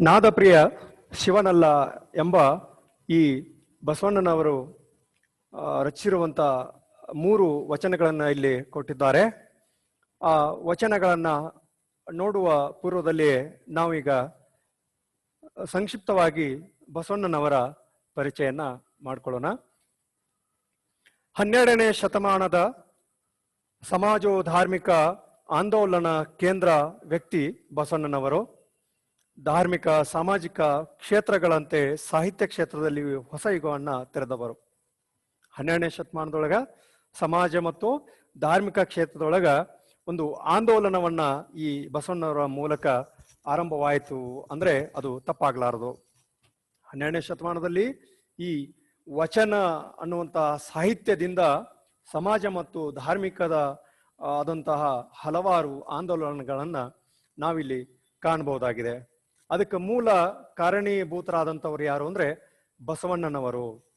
ನಾದಪ್ರಿಯ ಶಿವನಲ್ಲ ಎಂಬ ಈ ಬಸವಣ್ಣನವರು ರಚಿಸಿರುವಂಥ ಮೂರು ವಚನಗಳನ್ನು ಇಲ್ಲಿ ಕೊಟ್ಟಿದ್ದಾರೆ. ಆ ವಚನಗಳನ್ನು ನೋಡುವ ಪೂರ್ವದಲ್ಲಿ ನಾವೀಗ ಸಂಕ್ಷಿಪ್ತವಾಗಿ ಬಸವಣ್ಣನವರ ಪರಿಚಯನ ಮಾಡಿಕೊಳ್ಳೋಣ. ಹನ್ನೆರಡನೇ ಶತಮಾನದ ಸಮಾಜೋ ಧಾರ್ಮಿಕ ಆಂದೋಲನ ಕೇಂದ್ರ ವ್ಯಕ್ತಿ ಬಸವಣ್ಣನವರು. ಧಾರ್ಮಿಕ, ಸಾಮಾಜಿಕ ಕ್ಷೇತ್ರಗಳಂತೆ ಸಾಹಿತ್ಯ ಕ್ಷೇತ್ರದಲ್ಲಿ ಹೊಸ ಯುಗವನ್ನು ತೆರೆದವರು. ಹನ್ನೆರಡನೇ ಶತಮಾನದೊಳಗ ಸಮಾಜ ಮತ್ತು ಧಾರ್ಮಿಕ ಕ್ಷೇತ್ರದೊಳಗ ಒಂದು ಆಂದೋಲನವನ್ನ ಈ ಬಸವಣ್ಣವರ ಮೂಲಕ ಆರಂಭವಾಯಿತು ಅಂದ್ರೆ ಅದು ತಪ್ಪಾಗಲಾರದು. ಹನ್ನೆರಡನೇ ಶತಮಾನದಲ್ಲಿ ಈ ವಚನ ಅನ್ನುವಂತಹ ಸಾಹಿತ್ಯದಿಂದ ಸಮಾಜ ಮತ್ತು ಧಾರ್ಮಿಕದ, ಆದಂತಹ ಹಲವಾರು ಆಂದೋಲನಗಳನ್ನ ನಾವಿಲ್ಲಿ ಕಾಣಬಹುದಾಗಿದೆ. ಅದಕ್ಕೆ ಮೂಲ ಕಾರಣೀಭೂತರಾದಂಥವ್ರು ಯಾರು ಅಂದ್ರೆ ಬಸವಣ್ಣನವರು.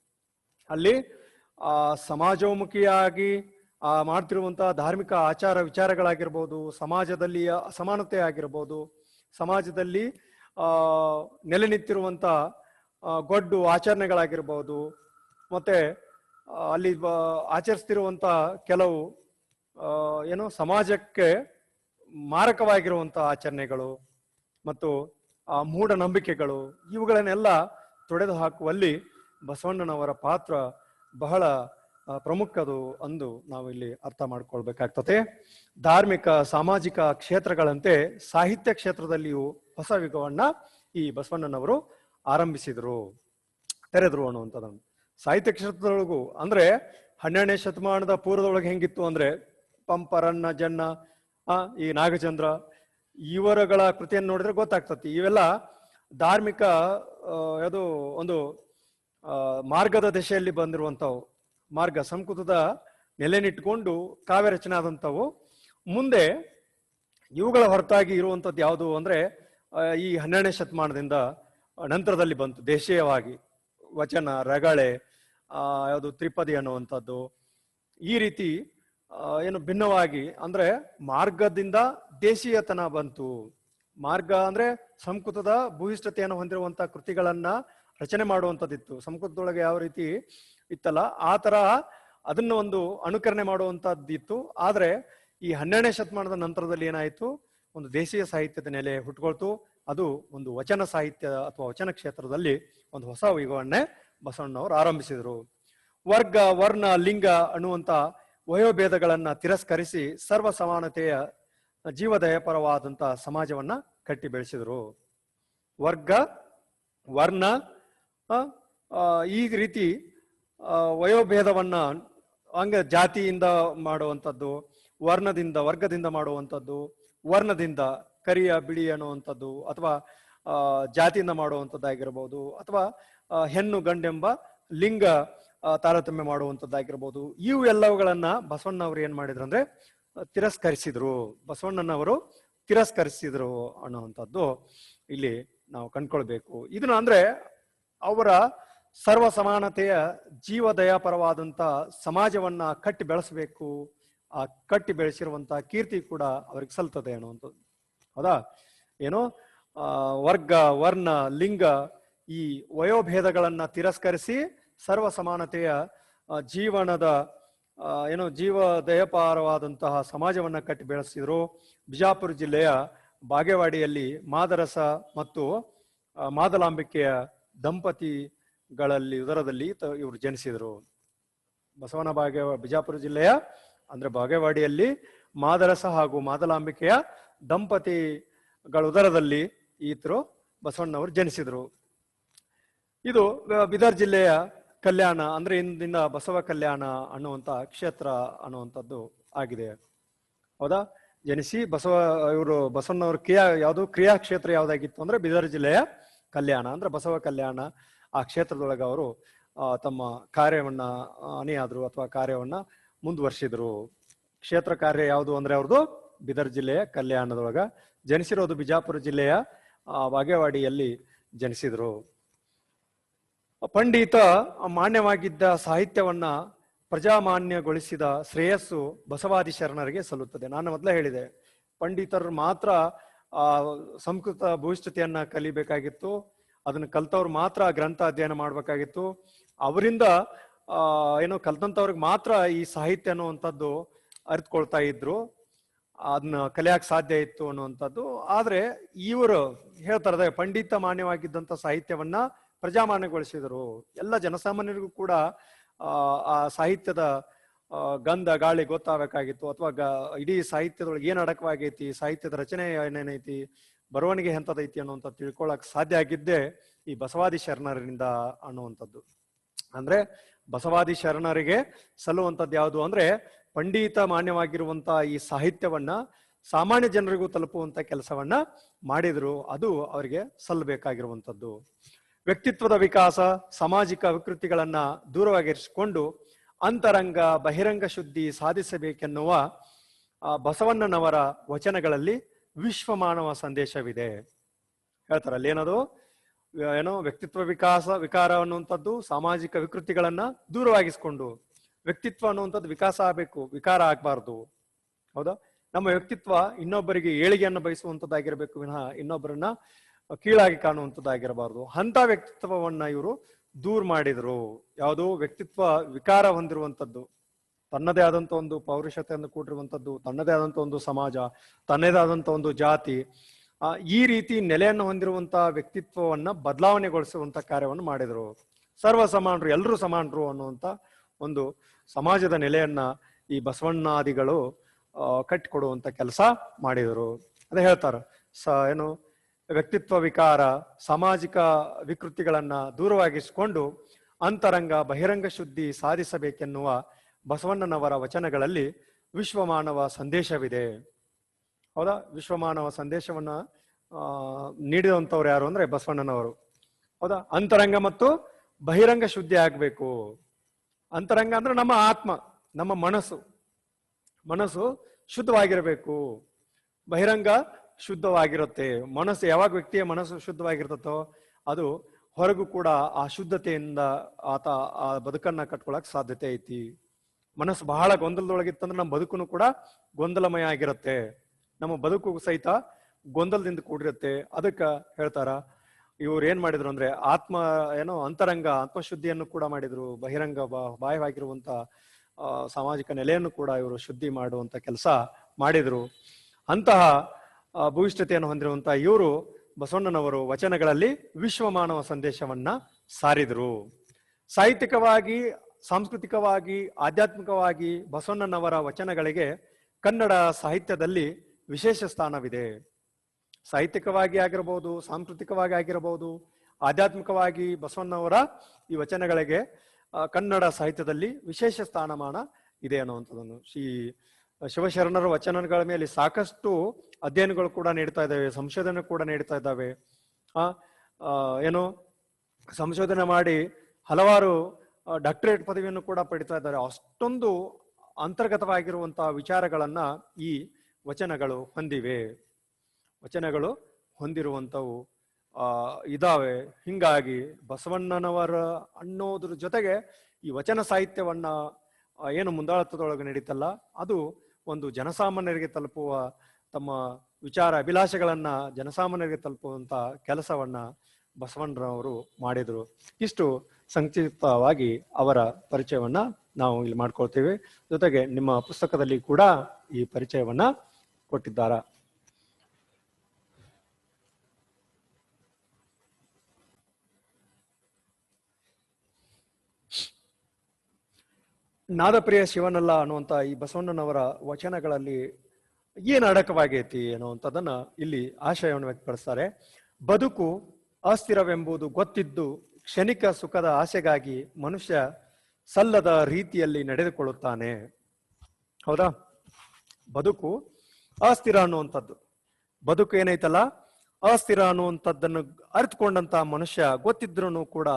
ಅಲ್ಲಿ, ಆ, ಸಮಾಜೋಮುಖಿಯಾಗಿ, ಆ, ಮಾಡ್ತಿರುವಂತಹ ಧಾರ್ಮಿಕ ಆಚಾರ ವಿಚಾರಗಳಾಗಿರ್ಬೋದು, ಸಮಾಜದಲ್ಲಿ ಅಸಮಾನತೆ ಆಗಿರ್ಬೋದು, ಸಮಾಜದಲ್ಲಿ, ಆ, ನೆಲೆ ನಿಂತಿರುವಂತ ಗೊಡ್ಡು ಆಚರಣೆಗಳಾಗಿರ್ಬೋದು, ಮತ್ತೆ ಅಲ್ಲಿ ಆಚರಿಸ್ತಿರುವಂತ ಕೆಲವು ಏನು ಸಮಾಜಕ್ಕೆ ಮಾರಕವಾಗಿರುವಂತಹ ಆಚರಣೆಗಳು, ಮತ್ತು ಆ ಮೂಢನಂಬಿಕೆಗಳು ಇವುಗಳನ್ನೆಲ್ಲ ತೊಡೆದು ಹಾಕುವಲ್ಲಿ ಬಸವಣ್ಣನವರ ಪಾತ್ರ ಬಹಳ ಪ್ರಮುಖದು ಅಂದು ನಾವು ಇಲ್ಲಿ ಅರ್ಥ ಮಾಡ್ಕೊಳ್ಬೇಕಾಗ್ತದೆ ಧಾರ್ಮಿಕ, ಸಾಮಾಜಿಕ ಕ್ಷೇತ್ರಗಳಂತೆ ಸಾಹಿತ್ಯ ಕ್ಷೇತ್ರದಲ್ಲಿಯೂ ಹೊಸ ಯುಗವನ್ನ ಈ ಬಸವಣ್ಣನವರು ಆರಂಭಿಸಿದರು. ತೆರೆದ್ರು ಅನ್ನುವಂಥದ್ದನ್ನು. ಸಾಹಿತ್ಯ ಕ್ಷೇತ್ರದೊಳಗೂ ಅಂದ್ರೆ ಹನ್ನೆರಡನೇ ಶತಮಾನದ ಪೂರ್ವದೊಳಗೆ ಹೆಂಗಿತ್ತು ಅಂದ್ರೆ ಪಂಪರನ್ನ, ಜನ್ನ ಈ ನಾಗಚಂದ್ರ ಇವರುಗಳ ಕೃತಿಯನ್ನು ನೋಡಿದ್ರೆ ಗೊತ್ತಾಗ್ತತಿ. ಇವೆಲ್ಲ ಧಾರ್ಮಿಕ ಅದು ಒಂದು ಮಾರ್ಗದ ದಿಶೆಯಲ್ಲಿ ಬಂದಿರುವಂಥವು. ಮಾರ್ಗ ಸಂಸ್ಕೃತದ ನೆಲೆನಿಟ್ಕೊಂಡು ಕಾವ್ಯ ರಚನೆ ಆದಂಥವು ಮುಂದೆ ಇವುಗಳ ಹೊರತಾಗಿ ಇರುವಂಥದ್ದು ಯಾವುದು ಅಂದ್ರೆ ಈ ಹನ್ನೆರಡನೇ ಶತಮಾನದಿಂದ ನಂತರದಲ್ಲಿ ಬಂತು. ದೇಶೀಯವಾಗಿ ವಚನ, ರಗಳೆ ಯಾವುದು ತ್ರಿಪದಿ ಅನ್ನುವಂಥದ್ದು. ಈ ರೀತಿ ಏನು ಭಿನ್ನವಾಗಿ ಅಂದ್ರೆ ಮಾರ್ಗದಿಂದ ದೇಶೀಯತನ ಬಂತು. ಮಾರ್ಗ ಅಂದ್ರೆ ಸಂಸ್ಕೃತದ ಭೂಯಿಷ್ಠತೆಯನ್ನು ಹೊಂದಿರುವಂತ ಕೃತಿಗಳನ್ನ ರಚನೆ ಮಾಡುವಂಥದ್ದಿತ್ತು. ಸಂಸ್ಕೃತದೊಳಗೆ ಯಾವ ರೀತಿ ಇತ್ತಲ್ಲ, ಆ ತರ ಅದನ್ನ ಒಂದು ಅನುಕರಣೆ ಮಾಡುವಂತದ್ದಿತ್ತು ಆದ್ರೆ ಈ ಹನ್ನೆರಡನೇ ಶತಮಾನದ ನಂತರದಲ್ಲಿ ಏನಾಯ್ತು? ಒಂದು ದೇಶೀಯ ಸಾಹಿತ್ಯದ ನೆಲೆ ಹುಟ್ಕೊಳ್ತು. ಅದು ಒಂದು ವಚನ ಸಾಹಿತ್ಯ ಅಥವಾ ವಚನ ಕ್ಷೇತ್ರದಲ್ಲಿ ಒಂದು ಹೊಸ ಯುಗವನ್ನೇ ಬಸವಣ್ಣವರು ಆರಂಭಿಸಿದರು. ವರ್ಗ, ವರ್ಣ, ಲಿಂಗ ಅನ್ನುವಂತ ವಯೋಭೇದಗಳನ್ನ ತಿರಸ್ಕರಿಸಿ ಸರ್ವ ಸಮಾನತೆಯ ಜೀವದಯಪರವಾದಂತಹ ಸಮಾಜವನ್ನ ಕಟ್ಟಿ ಬೆಳೆಸಿದರು. ವರ್ಗ, ವರ್ಣ ಈ ರೀತಿ ವಯೋಭೇದವನ್ನ ಹಂಗ ಜಾತಿಯಿಂದ ಮಾಡುವಂಥದ್ದು ವರ್ಣದಿಂದ, ವರ್ಗದಿಂದ ಮಾಡುವಂಥದ್ದು ವರ್ಣದಿಂದ ಕರಿಯ, ಬಿಳಿ ಅನ್ನುವಂಥದ್ದು ಅಥವಾ ಜಾತಿಯಿಂದ ಮಾಡುವಂಥದ್ದಾಗಿರ್ಬೋದು ಅಥವಾ ಹೆಣ್ಣು, ಗಂಡೆಂಬ, ಲಿಂಗ ತಾರತಮ್ಯ ಮಾಡುವಂಥದ್ದಾಗಿರ್ಬೋದು. ಇವು ಎಲ್ಲವುಗಳನ್ನ ಬಸವಣ್ಣವ್ರು ಏನ್ ಮಾಡಿದ್ರು ಅಂದ್ರೆ ತಿರಸ್ಕರಿಸಿದ್ರು. ಬಸವಣ್ಣನವರು ತಿರಸ್ಕರಿಸಿದ್ರು ಅನ್ನುವಂಥದ್ದು ಇಲ್ಲಿ ನಾವು ಕಂಡ್ಕೊಳ್ಬೇಕು. ಇದನ್ನ ಅಂದ್ರೆ ಅವರ ಸರ್ವ ಸಮಾನತೆಯ ಜೀವದಯಾಪರವಾದಂತ ಸಮಾಜವನ್ನ ಕಟ್ಟಿ ಬೆಳೆಸಬೇಕು. ಆ ಕಟ್ಟಿ ಬೆಳೆಸಿರುವಂತಹ ಕೀರ್ತಿ ಕೂಡ ಅವ್ರಿಗೆ ಸಲ್ತದೆ ಅನ್ನುವಂಥದ್ದು. ಹೌದಾ? ಏನು? ವರ್ಗ, ವರ್ಣ, ಲಿಂಗ ಈ ವಯೋಭೇದಗಳನ್ನ ತಿರಸ್ಕರಿಸಿ ಸರ್ವ ಸಮಾನತೆಯ ಜೀವನದ ಏನು ಜೀವ ದಯಪಾರವಾದಂತಹ ಸಮಾಜವನ್ನ ಕಟ್ಟಿ ಬೆಳೆಸಿದ್ರು. ಬಿಜಾಪುರ ಜಿಲ್ಲೆಯ ಬಾಗೇವಾಡಿಯಲ್ಲಿ ಮಾದರಸ ಮತ್ತು ಮಾದಲಾಂಬಿಕೆಯ ದಂಪತಿಗಳಲ್ಲಿ, ಉದರದಲ್ಲಿ ಇವರು ಜನಿಸಿದರು. ಬಸವನ ಬಾಗೇ ಬಿಜಾಪುರ ಜಿಲ್ಲೆಯ, ಅಂದ್ರೆ ಬಾಗೇವಾಡಿಯಲ್ಲಿ ಮಾದರಸ ಹಾಗೂ ಮಾದಲಾಂಬಿಕೆಯ ದಂಪತಿಗಳ ಉದರದಲ್ಲಿ ಈತರು ಬಸವಣ್ಣವರು ಜನಿಸಿದರು. ಇದು ಬೀದರ್ ಜಿಲ್ಲೆಯ ಕಲ್ಯಾಣ ಅಂದ್ರೆ ಇಂದಿನ ಬಸವ ಕಲ್ಯಾಣ ಅನ್ನುವಂತ ಕ್ಷೇತ್ರ ಅನ್ನುವಂಥದ್ದು ಆಗಿದೆ. ಹೌದಾ? ಜನಿಸಿ ಬಸವ, ಇವರು ಬಸವಣ್ಣವ್ರ ಕ್ರಿಯಾ, ಯಾವುದು ಕ್ರಿಯಾ ಕ್ಷೇತ್ರ ಯಾವ್ದಾಗಿತ್ತು ಅಂದ್ರೆ ಬೀದರ್ ಜಿಲ್ಲೆಯ ಕಲ್ಯಾಣ, ಅಂದ್ರೆ ಬಸವ ಕಲ್ಯಾಣ ಆ ಕ್ಷೇತ್ರದೊಳಗೆ ಅವರು ತಮ್ಮ ಕಾರ್ಯವನ್ನ ಅನಿಯಾದ್ರು ಅಥವಾ ಕಾರ್ಯವನ್ನ ಮುಂದುವರ್ಸಿದ್ರು. ಕ್ಷೇತ್ರ ಕಾರ್ಯ ಯಾವುದು ಅಂದ್ರೆ ಅವ್ರದ್ದು ಬೀದರ್ ಜಿಲ್ಲೆಯ ಕಲ್ಯಾಣದೊಳಗ ಜನಿಸಿರೋದು ಬಿಜಾಪುರ ಜಿಲ್ಲೆಯ ಬಾಗೇವಾಡಿಯಲ್ಲಿ ಜನಿಸಿದ್ರು. ಪಂಡಿತ ಮಾನ್ಯವಾಗಿದ್ದ ಸಾಹಿತ್ಯವನ್ನ ಪ್ರಜಾಮಾನ್ಯಗೊಳಿಸಿದ ಶ್ರೇಯಸ್ಸು ಬಸವಾದಿ ಶರಣರಿಗೆ ಸಲ್ಲುತ್ತದೆ. ನಾನು ಮೊದಲೇ ಹೇಳಿದೆ, ಪಂಡಿತರು ಮಾತ್ರ ಆ ಸಂಸ್ಕೃತ ಭೂಯಿಷ್ಠತೆಯನ್ನ ಕಲಿಬೇಕಾಗಿತ್ತು, ಅದನ್ನು ಕಲ್ತವ್ರು ಮಾತ್ರ ಗ್ರಂಥ ಅಧ್ಯಯನ ಮಾಡಬೇಕಾಗಿತ್ತು. ಅವರಿಂದ ಏನೋ ಕಲ್ತಂತವ್ರಿಗೆ ಮಾತ್ರ ಈ ಸಾಹಿತ್ಯ ಅನ್ನುವಂಥದ್ದು ಅರಿತುಕೊಳ್ತಾ ಇದ್ರು, ಅದನ್ನ ಕಲಿಯಕ್ಕೆ ಸಾಧ್ಯ ಇತ್ತು ಅನ್ನುವಂಥದ್ದು. ಆದ್ರೆ ಇವರು ಹೇಳ್ತಾರೆ ಪಂಡಿತ ಮಾನ್ಯವಾಗಿದ್ದಂತ ಸಾಹಿತ್ಯವನ್ನ ಪ್ರಜಾಮಾನ್ಯಗೊಳಿಸಿದರು. ಎಲ್ಲ ಜನಸಾಮಾನ್ಯರಿಗೂ ಕೂಡ, ಆ ಸಾಹಿತ್ಯದ ಗಂಧ, ಗಾಳಿ ಗೊತ್ತಾಗಬೇಕಾಗಿತ್ತು ಅಥವಾ ಗ, ಇಡೀ ಸಾಹಿತ್ಯದೊಳಗೆ ಏನು ಅಡಕವಾಗೈತಿ, ಸಾಹಿತ್ಯದ ರಚನೆ ಏನೇನೈತಿ, ಬರವಣಿಗೆ ಎಂಥದೈತಿ ಅನ್ನುವಂಥ ತಿಳ್ಕೊಳಕ್ ಸಾಧ್ಯ ಆಗಿದ್ದೇ ಈ ಬಸವಾದಿ ಶರಣರಿಂದ ಅನ್ನುವಂಥದ್ದು. ಅಂದ್ರೆ ಬಸವಾದಿ ಶರಣರಿಗೆ ಸಲ್ಲುವಂಥದ್ದು ಯಾವುದು ಅಂದ್ರೆ ಪಂಡಿತ ಮಾನ್ಯವಾಗಿರುವಂತ ಈ ಸಾಹಿತ್ಯವನ್ನ ಸಾಮಾನ್ಯ ಜನರಿಗೂ ತಲುಪುವಂತ ಕೆಲಸವನ್ನ ಮಾಡಿದ್ರು, ಅದು ಅವರಿಗೆ ಸಲ್ಲಬೇಕಾಗಿರುವಂಥದ್ದು ವ್ಯಕ್ತಿತ್ವದ ವಿಕಾಸ, ಸಾಮಾಜಿಕ ವಿಕೃತಿಗಳನ್ನ ದೂರವಾಗಿರಿಸಿಕೊಂಡು ಅಂತರಂಗ, ಬಹಿರಂಗ ಶುದ್ಧಿ ಸಾಧಿಸಬೇಕೆನ್ನುವ ಬಸವಣ್ಣನವರ ವಚನಗಳಲ್ಲಿ ವಿಶ್ವಮಾನವ ಸಂದೇಶವಿದೆ. ಹೇಳ್ತಾರೆ ಅಲ್ಲಿ ಏನದು? ಏನೋ ವ್ಯಕ್ತಿತ್ವ ವಿಕಾಸ, ವಿಕಾರ ಅನ್ನುವಂಥದ್ದು, ಸಾಮಾಜಿಕ ವಿಕೃತಿಗಳನ್ನ ದೂರವಾಗಿಸಿಕೊಂಡು, ವ್ಯಕ್ತಿತ್ವ ಅನ್ನುವಂಥದ್ದು ವಿಕಾಸ ಆಗಬೇಕು, ವಿಕಾರ ಆಗಬಾರ್ದು. ಹೌದಾ? ನಮ್ಮ ವ್ಯಕ್ತಿತ್ವ ಇನ್ನೊಬ್ಬರಿಗೆ ಏಳಿಗೆಯನ್ನು ಬಯಸುವಂತದ್ದಾಗಿರ್ಬೇಕು ವಿನಃ ಇನ್ನೊಬ್ಬರನ್ನ ಕೀಳಾಗಿ ಕಾಣುವಂಥದ್ದಾಗಿರಬಾರ್ದು. ಅಂತ ವ್ಯಕ್ತಿತ್ವವನ್ನ ಇವರು ದೂರ ಮಾಡಿದ್ರು. ಯಾವುದು ವ್ಯಕ್ತಿತ್ವ ವಿಕಾರ ಹೊಂದಿರುವಂಥದ್ದು. ತನ್ನದೇ ಆದಂತ ಒಂದು ಪೌರುಷತೆಯನ್ನು ಕೂಡಿರುವಂಥದ್ದು, ತನ್ನದೇ ಆದಂತ ಒಂದು ಸಮಾಜ, ತನ್ನದೇ ಆದಂತ ಒಂದು ಜಾತಿ ಈ ರೀತಿ ನೆಲೆಯನ್ನು ಹೊಂದಿರುವಂತಹ ವ್ಯಕ್ತಿತ್ವವನ್ನ ಬದಲಾವಣೆಗೊಳಿಸುವಂತ ಕಾರ್ಯವನ್ನು ಮಾಡಿದ್ರು. ಸರ್ವ ಸಮಾನರು ಎಲ್ಲರೂ ಸಮಾನರು ಅನ್ನುವಂತ ಒಂದು ಸಮಾಜದ ನೆಲೆಯನ್ನ ಈ ಬಸವಣ್ಣಾದಿಗಳು ಕಟ್ಟಿಕೊಡುವಂತ ಕೆಲಸ ಮಾಡಿದರು. ಅದೇ ಹೇಳ್ತಾರೆ, ಸ, ಏನು ವ್ಯಕ್ತಿತ್ವ ವಿಕಾರ, ಸಾಮಾಜಿಕ ವಿಕೃತಿಗಳನ್ನು ದೂರವಾಗಿಸಿಕೊಂಡು ಅಂತರಂಗ, ಬಹಿರಂಗ ಶುದ್ಧಿ ಸಾಧಿಸಬೇಕೆನ್ನುವ ಬಸವಣ್ಣನವರ ವಚನಗಳಲ್ಲಿ ವಿಶ್ವಮಾನವ ಸಂದೇಶವಿದೆ. ಹೌದಾ? ವಿಶ್ವಮಾನವ ಸಂದೇಶವನ್ನ ನೀಡಿದಂಥವ್ರು ಯಾರು ಅಂದ್ರೆ ಬಸವಣ್ಣನವರು. ಹೌದಾ? ಅಂತರಂಗ ಮತ್ತು ಬಹಿರಂಗ ಶುದ್ಧಿ ಆಗಬೇಕು. ಅಂತರಂಗ ಅಂದ್ರೆ ನಮ್ಮ ಆತ್ಮ, ನಮ್ಮ ಮನಸ್ಸು. ಮನಸ್ಸು ಶುದ್ಧವಾಗಿರಬೇಕು. ಬಹಿರಂಗ ಶುದ್ಧವಾಗಿರುತ್ತೆ. ಮನಸ್ಸು ಯಾವಾಗ ವ್ಯಕ್ತಿಯ ಮನಸ್ಸು ಶುದ್ಧವಾಗಿರ್ತತೋ ಅದು ಹೊರಗೂ ಕೂಡ ಆ ಶುದ್ಧತೆಯಿಂದ ಆತ ಆ ಬದುಕನ್ನ ಕಟ್ಕೊಳಕ್ ಸಾಧ್ಯತೆ ಐತಿ. ಮನಸ್ಸು ಬಹಳ ಗೊಂದಲದೊಳಗಿತ್ತಂದ್ರೆ ನಮ್ಮ ಬದುಕುನು ಕೂಡ ಗೊಂದಲಮಯ ಆಗಿರುತ್ತೆ. ನಮ್ಮ ಬದುಕು ಸಹಿತ ಗೊಂದಲದಿಂದ ಕೂಡಿರುತ್ತೆ. ಅದಕ್ಕ ಹೇಳ್ತಾರ ಇವ್ರು ಏನ್ ಮಾಡಿದ್ರು ಅಂದ್ರೆ ಆತ್ಮ ಏನೋ ಅಂತರಂಗ ಆತ್ಮಶುದ್ಧಿಯನ್ನು ಕೂಡ ಮಾಡಿದ್ರು. ಬಹಿರಂಗ ಬಾ- ಬಾಹ್ಯವಾಗಿರುವಂತ ಆ, ಸಾಮಾಜಿಕ ನೆಲೆಯನ್ನು ಕೂಡ ಇವರು ಶುದ್ಧಿ ಮಾಡುವಂತ ಕೆಲಸ ಮಾಡಿದ್ರು. ಅಂತಹ ಭೂಯಿಷ್ಠತೆಯನ್ನು ಹೊಂದಿರುವಂತಹ ಇವರು ಬಸವಣ್ಣನವರು ವಚನಗಳಲ್ಲಿ ವಿಶ್ವಮಾನವ ಸಂದೇಶವನ್ನ ಸಾರಿದರು. ಸಾಹಿತ್ಯಿಕವಾಗಿ, ಸಾಂಸ್ಕೃತಿಕವಾಗಿ, ಆಧ್ಯಾತ್ಮಿಕವಾಗಿ ಬಸವಣ್ಣನವರ ವಚನಗಳಿಗೆ ಕನ್ನಡ ಸಾಹಿತ್ಯದಲ್ಲಿ ವಿಶೇಷ ಸ್ಥಾನವಿದೆ. ಸಾಹಿತ್ಯಿಕವಾಗಿ ಆಗಿರಬಹುದು ಸಾಂಸ್ಕೃತಿಕವಾಗಿ ಆಗಿರಬಹುದು ಆಧ್ಯಾತ್ಮಿಕವಾಗಿ ಬಸವಣ್ಣವರ ಈ ವಚನಗಳಿಗೆ ಕನ್ನಡ ಸಾಹಿತ್ಯದಲ್ಲಿ ವಿಶೇಷ ಸ್ಥಾನಮಾನ ಇದೆ ಅನ್ನುವಂಥದ್ದನ್ನು ಶ್ರೀ ಶಿವಶರಣರ ವಚನಗಳ ಮೇಲೆ ಸಾಕಷ್ಟು ಅಧ್ಯಯನಗಳು ಕೂಡ ನೀಡ್ತಾ ಇದ್ದಾವೆ, ಸಂಶೋಧನೆ ಕೂಡ ನೀಡ್ತಾ ಇದ್ದಾವೆ. ಆ ಏನು, ಸಂಶೋಧನೆ ಮಾಡಿ ಹಲವಾರು ಡಾಕ್ಟರೇಟ್ ಪದವಿಯನ್ನು ಕೂಡ ಪಡಿತಾ ಇದ್ದಾರೆ. ಅಷ್ಟೊಂದು ಅಂತರ್ಗತವಾಗಿರುವಂತಹ ವಿಚಾರಗಳನ್ನ ಈ ವಚನಗಳು ಹೊಂದಿವೆ. ವಚನಗಳು ಹೊಂದಿರುವಂಥವು ಇದಾವೆ. ಹಿಂಗಾಗಿ ಬಸವಣ್ಣನವರ ಅನ್ನೋದ್ರ ಜೊತೆಗೆ ಈ ವಚನ ಸಾಹಿತ್ಯವನ್ನ ಏನು ಮುಂದಾಳತ್ವದೊಳಗೆ ನಡೀತಲ್ಲ, ಅದು ಒಂದು ಜನಸಾಮಾನ್ಯರಿಗೆ ತಲುಪುವ ತಮ್ಮ ವಿಚಾರ ಅಭಿಲಾಷೆಗಳನ್ನ ಜನಸಾಮಾನ್ಯರಿಗೆ ತಲುಪುವಂತ ಕೆಲಸವನ್ನ ಬಸವಣ್ಣರವರು ಮಾಡಿದರು. ಇಷ್ಟು ಸಂಕ್ಷಿಪ್ತವಾಗಿ ಅವರ ಪರಿಚಯವನ್ನ ನಾವು ಇಲ್ಲಿ ಮಾಡ್ಕೊಳ್ತೇವೆ. ಜೊತೆಗೆ ನಿಮ್ಮ ಪುಸ್ತಕದಲ್ಲಿ ಕೂಡ ಈ ಪರಿಚಯವನ್ನ ಕೊಟ್ಟಿದ್ದಾರೆ. ನಾದಪ್ರಿಯ ಶಿವನಲ್ಲ ಅನ್ನುವಂತ ಈ ಬಸವಣ್ಣನವರ ವಚನಗಳಲ್ಲಿ ಏನ್ ಅಡಕವಾಗೈತಿ ಅನ್ನುವಂಥದ್ದನ್ನ ಇಲ್ಲಿ ಆಶಯವನ್ನು ವ್ಯಕ್ತಪಡಿಸ್ತಾರೆ. ಬದುಕು ಅಸ್ಥಿರವೆಂಬುದು ಗೊತ್ತಿದ್ದು ಕ್ಷಣಿಕ ಸುಖದ ಆಸೆಗಾಗಿ ಮನುಷ್ಯ ಸಲ್ಲದ ರೀತಿಯಲ್ಲಿ ನಡೆದುಕೊಳ್ಳುತ್ತಾನೆ. ಹೌದಾ? ಬದುಕು ಅಸ್ಥಿರ ಅನ್ನುವಂಥದ್ದು. ಬದುಕು ಏನೈತಲ್ಲ? ಅಸ್ಥಿರ ಅನ್ನುವಂಥದ್ದನ್ನು ಅರಿತುಕೊಂಡಂತ ಮನುಷ್ಯ ಗೊತ್ತಿದ್ರೂ ಕೂಡ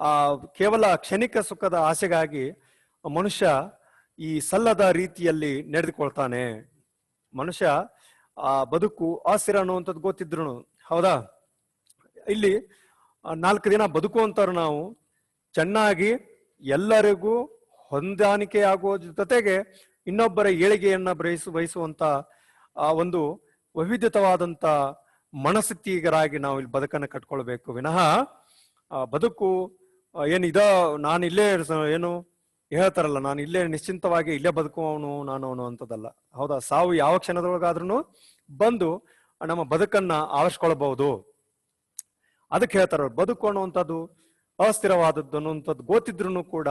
ಆ ಕೇವಲ ಕ್ಷಣಿಕ ಸುಖದ ಆಸೆಗಾಗಿ ಮನುಷ್ಯ ಈ ಸಲ್ಲದ ರೀತಿಯಲ್ಲಿ ನಡೆದುಕೊಳ್ತಾನೆ. ಮನುಷ್ಯ ಆ ಬದುಕು ಅಸ್ಥಿರ ಅನ್ನುವಂಥದ್ದು ಗೊತ್ತಿದ್ರು ಹೌದಾ? ಇಲ್ಲಿ ನಾಲ್ಕು ದಿನ ಬದುಕುವಂತವ್ರು ನಾವು, ಚೆನ್ನಾಗಿ ಎಲ್ಲರಿಗೂ ಹೊಂದಾಣಿಕೆ ಆಗುವ ಜೊತೆಗೆ ಇನ್ನೊಬ್ಬರ ಏಳಿಗೆಯನ್ನ ಬಯಸು ಬಯಸುವಂತ ಆ, ಒಂದು ವೈವಿಧ್ಯತವಾದಂತ ಮನಸ್ಥಿತಿಗರಾಗಿ ನಾವು ಇಲ್ಲಿ ಬದುಕನ್ನು ಕಟ್ಕೊಳ್ಬೇಕು. ವಿನಃ ಬದುಕು ಏನಿದ ನಾನು ಇಲ್ಲೇ ಏನು? ಹೇಳ್ತಾರಲ್ಲ, ನಾನು ಇಲ್ಲೇ ನಿಶ್ಚಿಂತವಾಗಿ ಇಲ್ಲೇ ಬದುಕುವವನು ನಾನು ಅವನು ಅಂತದಲ್ಲ ಹೌದಾ? ಸಾವು ಯಾವ ಕ್ಷಣದೊಳಗಾದ್ರೂ ಬಂದು ನಮ್ಮ ಬದುಕನ್ನ ಆವರಿಸ್ಕೊಳ್ಬಹುದು ಅದಕ್ಕೆ ಹೇಳ್ತಾರ ಬದುಕು ಅನ್ನುವಂಥದ್ದು ಅಸ್ಥಿರವಾದದ್ದು ಅನ್ನುವಂಥದ್ದು ಗೊತ್ತಿದ್ರು ಕೂಡ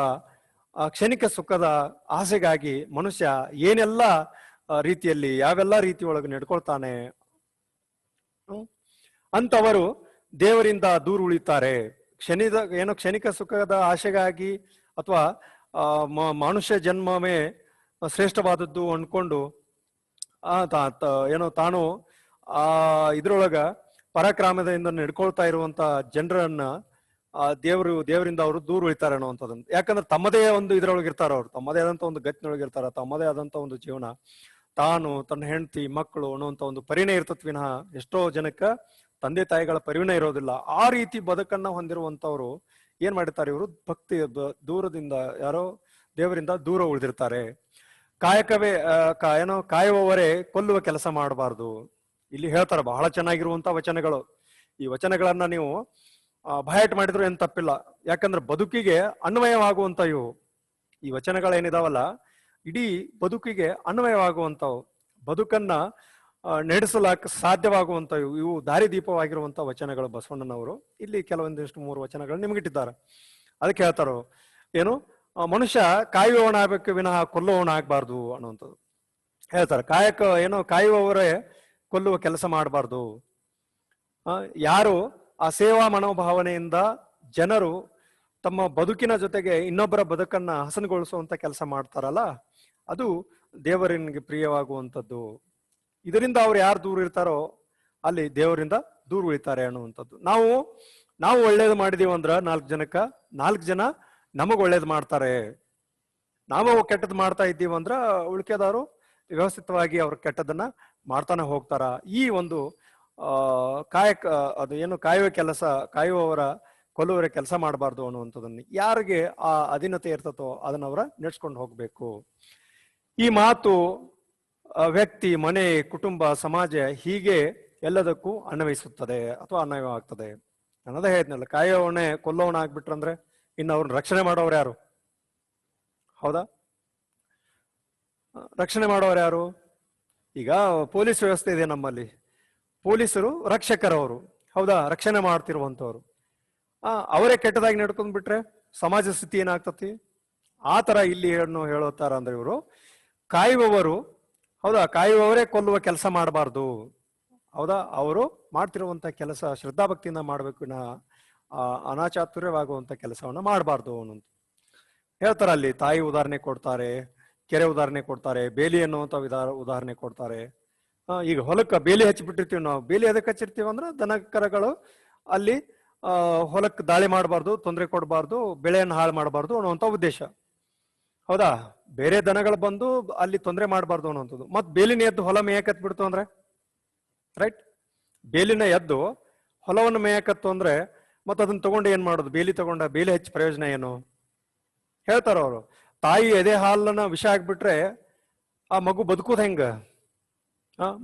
ಆ ಕ್ಷಣಿಕ ಸುಖದ ಆಸೆಗಾಗಿ ಮನುಷ್ಯ ಏನೆಲ್ಲ ರೀತಿಯಲ್ಲಿ ಯಾವೆಲ್ಲ ರೀತಿ ಒಳಗೆ ನಡ್ಕೊಳ್ತಾನೆ? ಅಂತವರು ದೇವರಿಂದ ದೂರ ಉಳಿತಾರೆ ಕ್ಷಣಿದ, ಏನೋ ಕ್ಷಣಿಕ ಸುಖದ ಆಸೆಗಾಗಿ ಅಥವಾ ಮನುಷ್ಯ ಜನ್ಮವೇ ಶ್ರೇಷ್ಠವಾದದ್ದು ಅಂದ್ಕೊಂಡು ಆ ಏನೋ ತಾನು, ಆ, ಇದ್ರೊಳಗ ಪರಾಕ್ರಮದಿಂದ ನಡ್ಕೊಳ್ತಾ ಇರುವಂತ ಜನರನ್ನ, ಆ, ದೇವರು, ದೇವರಿಂದ ಅವರು ದೂರ ಉಳಿತಾರೆ ಅನ್ನುವಂಥದ್ದನ್ನು. ಯಾಕಂದ್ರೆ ತಮ್ಮದೇ ಒಂದು ಇದ್ರೊಳಗೆ ಇರ್ತಾರ ಅವ್ರು. ತಮ್ಮದೇ ಆದಂತ ಒಂದು ಗತ್ತಿನೊಳಗೆ ಇರ್ತಾರ ತಮ್ಮದೇ ಆದಂತ ಒಂದು ಜೀವನ. ತಾನು, ತನ್ನ ಹೆಂಡತಿ, ಮಕ್ಕಳು ಅನ್ನುವಂತ ಒಂದು ಪರಿಣಯ ಇರ್ತತ್ ವಿನಃ ಎಷ್ಟೋ ಜನಕ್ಕ ತಂದೆ ತಾಯಿಗಳ ಪರಿಣಯ ಇರೋದಿಲ್ಲ. ಆ ರೀತಿ ಬದುಕನ್ನ ಹೊಂದಿರುವಂತವ್ರು ಏನ್ ಮಾಡಿರ್ತಾರೆ ಇವರು? ಭಕ್ತಿ ದೂರದಿಂದ, ಯಾರೋ ದೇವರಿಂದ ದೂರ ಉಳಿದಿರ್ತಾರೆ. ಕಾಯಕವೇ ಏನೋ ಕಾಯುವವರೇ ಕೊಲ್ಲುವ ಕೆಲಸ ಮಾಡಬಾರ್ದು. ಇಲ್ಲಿ ಹೇಳ್ತಾರೆ ಬಹಳ ಚೆನ್ನಾಗಿರುವಂತ ವಚನಗಳು. ಈ ವಚನಗಳನ್ನ ನೀವು ಬಯಟ್ ಮಾಡಿದ್ರು ಏನ್ ತಪ್ಪಿಲ್ಲ. ಯಾಕಂದ್ರೆ ಬದುಕಿಗೆ ಅನ್ವಯವಾಗುವಂತ ಇವು. ಈ ವಚನಗಳೇನಿದಾವಲ್ಲ? ಇಡೀ ಬದುಕಿಗೆ ಅನ್ವಯವಾಗುವಂತವು. ಬದುಕನ್ನ ನಡೆಸಲಾಕ ಸಾಧ್ಯವಾಗುವಂತ ಇವು ಇವು ದಾರಿದೀಪವಾಗಿರುವಂತ ವಚನಗಳು ಬಸವಣ್ಣನವರು. ಇಲ್ಲಿ ಕೆಲವೊಂದಿಷ್ಟು ಮೂರು ವಚನಗಳು ನಿಮಗಿಟ್ಟಿದ್ದಾರೆ. ಅದಕ್ಕೆ ಹೇಳ್ತಾರೋ, ಏನು? ಮನುಷ್ಯ ಕಾಯುವವನಾಗಬೇಕು ವಿನಃ ಕೊಲ್ಲುವವನಾಗಬಾರ್ದು ಅನ್ನುವಂಥದ್ದು. ಹೇಳ್ತಾರೆ, ಕಾಯಕ, ಏನು? ಕಾಯುವವರೇ ಕೊಲ್ಲುವ ಕೆಲಸ ಮಾಡಬಾರ್ದು. ಯಾರು ಆ ಸೇವಾ ಮನೋಭಾವನೆಯಿಂದ ಜನರು ತಮ್ಮ ಬದುಕಿನ ಜೊತೆಗೆ ಇನ್ನೊಬ್ಬರ ಬದುಕನ್ನ ಹಸನುಗೊಳಿಸುವಂತ ಕೆಲಸ ಮಾಡ್ತಾರಲ್ಲ, ಅದು ದೇವರಿಗೆ ಪ್ರಿಯವಾಗುವಂಥದ್ದು. ಇದರಿಂದ ಅವ್ರು ಯಾರು ದೂರ ಇರ್ತಾರೋ ಅಲ್ಲಿ ದೇವರಿಂದ ದೂರ ಉಳಿತಾರೆ ಅನ್ನುವಂಥದ್ದು. ನಾವು ನಾವು ಒಳ್ಳೇದು ಮಾಡಿದೀವಿ ಅಂದ್ರೆ ನಾಲ್ಕು ಜನಕ್ಕ, ನಾಲ್ಕು ಜನ ನಮಗ್ ಒಳ್ಳೇದು ಮಾಡ್ತಾರೆ. ನಾವು ಕೆಟ್ಟದ್ ಮಾಡ್ತಾ ಇದ್ದೀವಿ ಅಂದ್ರೆ ಉಳಿಕೆದಾರು ವ್ಯವಸ್ಥಿತವಾಗಿ ಅವ್ರ ಕೆಟ್ಟದನ್ನ ಮಾಡ್ತಾನೆ ಹೋಗ್ತಾರ. ಈ ಒಂದು ಕಾಯಕ, ಅದು ಏನು ಕಾಯುವ ಕೆಲಸ, ಕಾಯುವವರ ಕೊಲ್ಲುವರ ಕೆಲಸ ಮಾಡಬಾರ್ದು ಅನ್ನುವಂಥದ್ದನ್ನು ಯಾರಿಗೆ ಆ ಅಧೀನತೆ ಇರ್ತತೋ ಅದನ್ನ ಅವರ ನಡೆಸ್ಕೊಂಡು ಹೋಗ್ಬೇಕು. ಈ ಮಾತು ವ್ಯಕ್ತಿ, ಮನೆ, ಕುಟುಂಬ, ಸಮಾಜ ಹೀಗೆ ಎಲ್ಲದಕ್ಕೂ ಅನ್ವಯಿಸುತ್ತದೆ ಅಥವಾ ಅನ್ವಯವಾಗ್ತದೆ. ಅನ್ನೋದೇ ಹೇಳಿದ್ನಲ್ಲ ಕಾಯೋವಣೆ ಕೊಲ್ಲೋಣ ಆಗ್ಬಿಟ್ರಂದ್ರೆ ಇನ್ನು ಅವ್ರನ್ನ ರಕ್ಷಣೆ ಮಾಡೋರು ಯಾರು? ಹೌದಾ? ರಕ್ಷಣೆ ಮಾಡೋರು ಯಾರು? ಈಗ ಪೊಲೀಸ್ ವ್ಯವಸ್ಥೆ ಇದೆ ನಮ್ಮಲ್ಲಿ. ಪೊಲೀಸರು ರಕ್ಷಕರವರು. ಹೌದಾ? ರಕ್ಷಣೆ ಮಾಡ್ತಿರುವಂತವ್ರು ಆ, ಅವರೇ ಕೆಟ್ಟದಾಗಿ ನಡ್ಕೊಂಡ್ ಬಿಟ್ರೆ ಸಮಾಜ ಸ್ಥಿತಿ ಏನಾಗ್ತತಿ? ಆ ತರ ಇಲ್ಲಿ ಹೇಳೋ ಅಂದ್ರೆ ಇವರು ಕಾಯುವವರು ಹೌದಾ? ಕಾಯುವವರೇ ಕೊಲ್ಲುವ ಕೆಲಸ ಮಾಡಬಾರ್ದು. ಹೌದಾ? ಅವರು ಮಾಡ್ತಿರುವಂತ ಕೆಲಸ ಶ್ರದ್ಧಾಭಕ್ತಿಯಿಂದ ಮಾಡಬೇಕು ಅನಾಚಾತುರ್ಯವಾಗುವಂತ ಕೆಲಸವನ್ನ ಮಾಡಬಾರ್ದು ಅನ್ನೋದು ಹೇಳ್ತಾರೆ ಅಲ್ಲಿ, ತಾಯಿ ಉದಾಹರಣೆ ಕೊಡ್ತಾರೆ, ಕೆರೆ ಉದಾಹರಣೆ ಕೊಡ್ತಾರೆ, ಬೇಲಿ ಅನ್ನುವಂತ ವಿಧಾರ ಉದಾಹರಣೆ ಕೊಡ್ತಾರೆ. ಈಗ ಹೊಲಕ್ಕೆ ಬೇಲಿ ಹಚ್ಚಿಬಿಟ್ಟಿರ್ತೀವಿ ನಾವು. ಬೇಲಿ ಎದಕ್ಕೆ ಹಚ್ಚಿರ್ತೀವಿ ಅಂದ್ರೆ ದನ ಕರಗಳು ಅಲ್ಲಿ ಹೊಲಕ್ಕೆ ದಾಳಿ ಮಾಡಬಾರ್ದು, ತೊಂದರೆ ಕೊಡಬಾರ್ದು, ಬೆಳೆಯನ್ನು ಹಾಳು ಮಾಡಬಾರ್ದು ಅನ್ನುವಂತ ಉದ್ದೇಶ. ಹೌದಾ? ಬೇರೆ ದನಗಳು ಬಂದು ಅಲ್ಲಿ ತೊಂದರೆ ಮಾಡಬಾರ್ದು ಅನ್ನೋಂಥದ್ದು ಮತ್ ಬೇಲಿನ ಎದ್ದು ಹೊಲ ಮೇಯಕತ್ ಬಿಡ್ತು ಅಂದ್ರೆ? ರೈಟ್ ಬೇಲಿನ ಎದ್ದು ಹೊಲವನ್ನು ಮೇಯಕತ್ತು ಅಂದ್ರೆ ಮತ್ ಅದನ್ನ ತಗೊಂಡು ಏನ್ ಮಾಡೋದು? ಬೇಲಿ ತಗೊಂಡ ಬೇಲಿ ಹೆಚ್ಚು ಪ್ರಯೋಜನ ಏನು? ಹೇಳ್ತಾರ ಅವರು. ತಾಯಿ ಎದೆ ಹಾಲನ್ನ ವಿಷ ಆಗ್ಬಿಟ್ರೆ ಆ ಮಗು ಬದುಕುದ್ ಹೆಂಗ?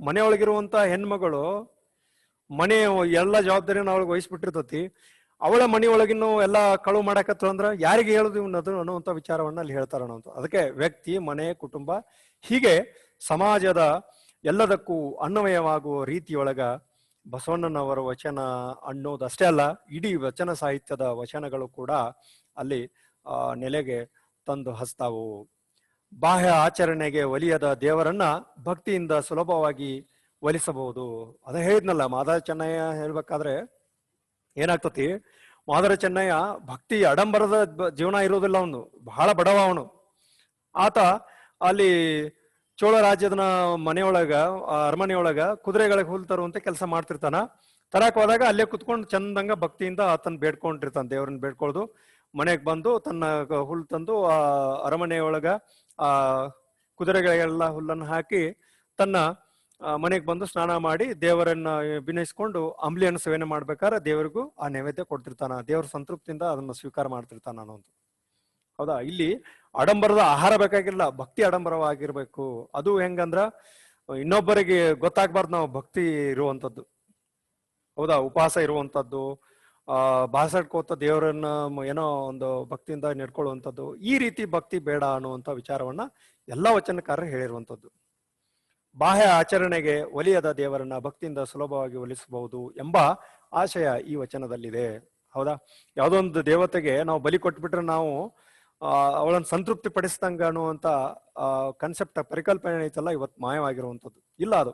ಮನೆಯೊಳಗಿರುವಂತ ಹೆಣ್ಮಗಳು ಮನೆ ಎಲ್ಲ ಜವಾಬ್ದಾರಿಯನ್ನು ಅವಳಿಗೆ ವಹಿಸ್ಬಿಟ್ಟಿರ್ತತಿ. ಅವಳ ಮನೆಯೊಳಗಿನ್ನು ಎಲ್ಲ ಕಳುವು ಮಾಡಕತ್ತು ಅಂದ್ರ ಯಾರಿಗೆ ಹೇಳುದು ಅನ್ನೋದು ಅನ್ನುವಂಥ ವಿಚಾರವನ್ನ ಅಲ್ಲಿ ಹೇಳ್ತಾರ ಅಂತ ಅದಕ್ಕೆ ವ್ಯಕ್ತಿ, ಮನೆ, ಕುಟುಂಬ ಹೀಗೆ ಸಮಾಜದ ಎಲ್ಲದಕ್ಕೂ ಅನ್ವಯವಾಗುವ ರೀತಿಯೊಳಗ ಬಸವಣ್ಣನವರ ವಚನ ಅನ್ನೋದಷ್ಟೇ ಅಲ್ಲ, ಇಡೀ ವಚನ ಸಾಹಿತ್ಯದ ವಚನಗಳು ಕೂಡ ಅಲ್ಲಿ ನೆಲೆಗೆ ತಂದು ಹಸ್ತಾವು ಬಾಹ್ಯ ಆಚರಣೆಗೆ ಒಲಿಯದ ದೇವರನ್ನ ಭಕ್ತಿಯಿಂದ ಸುಲಭವಾಗಿ ಒಲಿಸಬಹುದು. ಅದ ಹೇಳಿದ್ನಲ್ಲ ಮಾದಾಚನ್ನಯ್ಯ ಹೇಳ್ಬೇಕಾದ್ರೆ ಏನಾಗ್ತತಿ? ಮಾದರ ಚೆನ್ನಯ್ಯ ಭಕ್ತಿ ಅಡಂಬರದ ಜೀವನ ಇರೋದಿಲ್ಲ ಅವನು. ಬಹಳ ಬಡವ ಅವನು. ಆತ ಅಲ್ಲಿ ಚೋಳ ರಾಜ್ಯದ ಮನೆಯೊಳಗ ಅರಮನೆಯೊಳಗ ಕುದುರೆಗಳಿಗೆ ಹುಲ್ ತರುವಂತ ಕೆಲಸ ಮಾಡ್ತಿರ್ತಾನ. ತರಕ್ ಹೋದಾಗ ಅಲ್ಲೇ ಕುತ್ಕೊಂಡು ಚಂದಂಗ ಭಕ್ತಿಯಿಂದ ಆತನ ಬೇಡ್ಕೊಂಡಿರ್ತಾನೆ, ದೇವ್ರನ್ನ ಬೇಡ್ಕೊಳ್ದು. ಮನೆಗೆ ಬಂದು ತನ್ನ ಹುಲ್ ತಂದು ಆ ಅರಮನೆಯೊಳಗ ಆ ಕುದುರೆಗಳಿಗೆಲ್ಲ ಹುಲ್ಲನ್ನು ಹಾಕಿ ತನ್ನ ಮನೆಗೆ ಬಂದು ಸ್ನಾನ ಮಾಡಿ ದೇವರನ್ನ ವಿನಯಿಸ್ಕೊಂಡು ಅಂಬ್ಲಿಯನ್ನು ಸೇವನೆ ಮಾಡ್ಬೇಕಾದ್ರೆ ದೇವರಿಗೂ ಆ ನೈವೇದ್ಯ ಕೊಡ್ತಿರ್ತಾನ. ದೇವ್ರ ಸಂತೃಪ್ತಿಯಿಂದ ಅದನ್ನು ಸ್ವೀಕಾರ ಮಾಡ್ತಿರ್ತಾನ ಅನ್ನೋದು ಹೌದಾ? ಇಲ್ಲಿ ಆಡಂಬರದ ಆಹಾರ ಬೇಕಾಗಿಲ್ಲ, ಭಕ್ತಿ ಆಡಂಬರವಾಗಿರ್ಬೇಕು. ಅದು ಹೆಂಗಂದ್ರ ಇನ್ನೊಬ್ಬರಿಗೆ ಗೊತ್ತಾಗ್ಬಾರ್ದು ನಾವು ಭಕ್ತಿ ಇರುವಂತದ್ದು. ಹೌದಾ? ಉಪವಾಸ ಇರುವಂತದ್ದು, ಆ, ಬಾಸಡ್ಕೋತ ದೇವರನ್ನ ಏನೋ ಒಂದು ಭಕ್ತಿಯಿಂದ ನೆಡ್ಕೊಳ್ಳುವಂಥದ್ದು ಈ ರೀತಿ ಭಕ್ತಿ ಬೇಡ ಅನ್ನುವಂಥ ವಿಚಾರವನ್ನ ಎಲ್ಲಾ ವಚನಕಾರರು ಹೇಳಿರುವಂತದ್ದು. ಬಾಹ್ಯ ಆಚರಣೆಗೆ ಒಲಿಯದ ದೇವರನ್ನ ಭಕ್ತಿಯಿಂದ ಸುಲಭವಾಗಿ ಒಲಿಸಬಹುದು ಎಂಬ ಆಶಯ ಈ ವಚನದಲ್ಲಿದೆ. ಹೌದಾ? ಯಾವುದೋ ಒಂದು ದೇವತೆಗೆ ನಾವು ಬಲಿ ಕೊಟ್ಬಿಟ್ರೆ ನಾವು ಅವಳನ್ನು ಸಂತೃಪ್ತಿ ಪಡಿಸಿದಂಗ ಅನ್ನುವಂತ ಕನ್ಸೆಪ್ಟ್ ಪರಿಕಲ್ಪನೆ ಐತಲ್ಲ ಇವತ್ತು ಮಾಯವಾಗಿರುವಂಥದ್ದು. ಇಲ್ಲ ಅದು.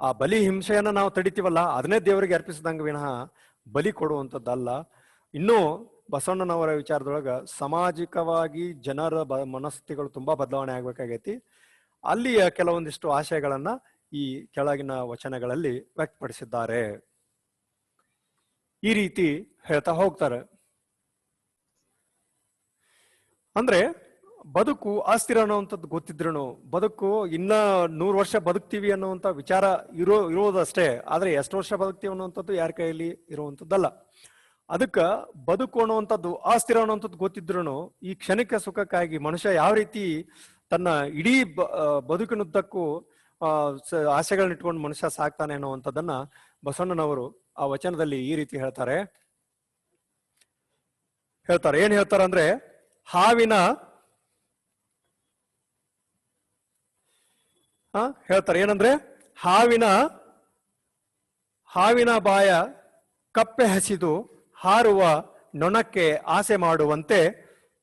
ಆ ಬಲಿ ಹಿಂಸೆಯನ್ನ ನಾವು ತಡಿತೀವಲ್ಲ, ಅದನ್ನೇ ದೇವರಿಗೆ ಅರ್ಪಿಸಿದಂಗ ವಿನಃ ಬಲಿ ಕೊಡುವಂಥದ್ದಲ್ಲ. ಇನ್ನು ಬಸವಣ್ಣನವರ ವಿಚಾರದೊಳಗ, ಸಾಮಾಜಿಕವಾಗಿ ಜನರ ಬ, ಮನಸ್ಥಿತಿಗಳು ತುಂಬಾ ಬದಲಾವಣೆ ಆಗ್ಬೇಕಾಗೈತಿ. ಅಲ್ಲಿಯ ಕೆಲವೊಂದಿಷ್ಟು ಆಶಯಗಳನ್ನ ಈ ಕೆಳಗಿನ ವಚನಗಳಲ್ಲಿ ವ್ಯಕ್ತಪಡಿಸಿದ್ದಾರೆ. ಈ ರೀತಿ ಹೇಳ್ತಾ ಹೋಗ್ತಾರೆ. ಅಂದ್ರೆ ಬದುಕು ಅಸ್ಥಿರ ಅನ್ನುವಂಥದ್ದು ಗೊತ್ತಿದ್ರೂ ಬದುಕು ಇನ್ನ ನೂರು ವರ್ಷ ಬದುಕ್ತೀವಿ ಅನ್ನುವಂಥ ವಿಚಾರ ಇರೋ, ಇರೋದಷ್ಟೇ, ಆದ್ರೆ ಎಷ್ಟು ವರ್ಷ ಬದುಕ್ತೀವಿ ಅನ್ನುವಂಥದ್ದು ಯಾರ ಕೈಯಲ್ಲಿ ಇರುವಂಥದ್ದಲ್ಲ. ಅದಕ್ಕ ಬದುಕು ಅನ್ನುವಂಥದ್ದು ಅಸ್ಥಿರ ಅನ್ನುವಂಥದ್ದು ಗೊತ್ತಿದ್ರು ಈ ಕ್ಷಣಿಕ ಸುಖಕ್ಕಾಗಿ ಮನುಷ್ಯ ಯಾವ ರೀತಿ ತನ್ನ ಇಡೀ ಬದುಕಿನುದ್ದಕ್ಕೂ ಆಸೆಗಳನ್ನ ಇಟ್ಕೊಂಡು ಮನುಷ್ಯ ಸಾಕ್ತಾನೆ ಅನ್ನುವಂಥದ್ದನ್ನ ಬಸವಣ್ಣನವರು ಆ ವಚನದಲ್ಲಿ ಈ ರೀತಿ ಹೇಳ್ತಾರೆ. ಹೇಳ್ತಾರೆ, ಏನ್ ಹೇಳ್ತಾರೆ ಅಂದ್ರೆ, ಹಾವಿನ ಹೇಳ್ತಾರೆ ಏನಂದ್ರೆ, ಹಾವಿನ ಹಾವಿನ ಬಾಯ ಕಪ್ಪೆ ಹಸಿದು ಹಾರುವ ನೊಣಕ್ಕೆ ಆಸೆ ಮಾಡುವಂತೆ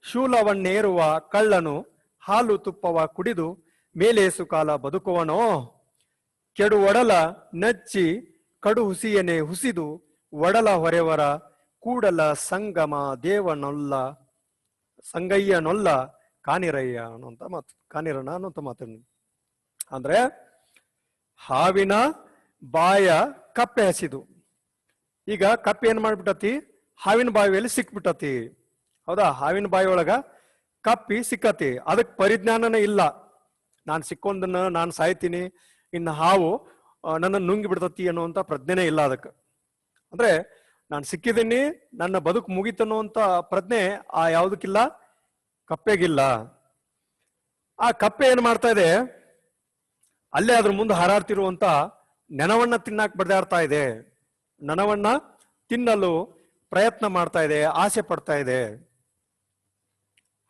ಶೂಲವನ್ನೇರುವ ಕಳ್ಳನು ಹಾಲು ತುಪ್ಪವ ಕುಡಿದು ಮೇಲೇಸು ಕಾಲ ಬದುಕುವನೋ? ಕೆಡು ಒಡಲ ನಚ್ಚಿ ಕಡು ಹುಸಿಯನೆ ಹುಸಿದು ಒಡಲ ಹೊರೆವರ ಕೂಡಲ ಸಂಗಮ ದೇವನೊಲ್ಲ, ಸಂಗಯ್ಯನೊಲ್ಲ ಕಾನಿರಯ್ಯ ಅನ್ನುವಂತ ಮಾತು ಕಾನಿರಣ ಅನ್ನುವಂತ ಮಾತು ಅಂದ್ರೆ ಹಾವಿನ ಬಾಯ ಕಪ್ಪೆ ಹಸಿದು. ಈಗ ಕಪ್ಪೆ ಏನ್ ಮಾಡ್ಬಿಟ್ಟತಿ? ಹಾವಿನ ಬಾವಿಯಲ್ಲಿ ಸಿಕ್ಬಿಟ್ಟತಿ. ಹೌದಾ? ಹಾವಿನ ಬಾಯಿ ಒಳಗ ಕಪ್ಪಿ ಸಿಕ್ಕತಿ. ಅದಕ್ಕೆ ಪರಿಜ್ಞಾನನೇ ಇಲ್ಲ. ನಾನು ಸಿಕ್ಕೊಂದನ್ನ ನಾನು ಸಾಯ್ತೀನಿ, ಇನ್ನು ಹಾವು ನನ್ನ ನುಂಗಿ ಬಿಡ್ತತಿ ಅನ್ನುವಂಥ ಪ್ರಜ್ಞೆನೇ ಇಲ್ಲ ಅದಕ್ಕೆ. ಅಂದ್ರೆ ನಾನು ಸಿಕ್ಕಿದ್ದೀನಿ ನನ್ನ ಬದುಕು ಮುಗೀತು ಅನ್ನುವಂಥ ಪ್ರಜ್ಞೆ ಆ ಯಾವುದಕ್ಕಿಲ್ಲ? ಕಪ್ಪೆಗಿಲ್ಲ. ಆ ಕಪ್ಪೆ ಏನು ಮಾಡ್ತಾ ಇದೆ? ಅಲ್ಲೇ ಅದ್ರ ಮುಂದೆ ಹಾರಾಡ್ತಿರುವಂತ ನೆನವನ್ನ ತಿನ್ನಾಕ್ ಬಡ್ದಾಡ್ತಾ ಇದೆ. ನೆನವನ್ನ ತಿನ್ನಲು ಪ್ರಯತ್ನ ಮಾಡ್ತಾ ಇದೆ, ಆಸೆ ಪಡ್ತಾ ಇದೆ.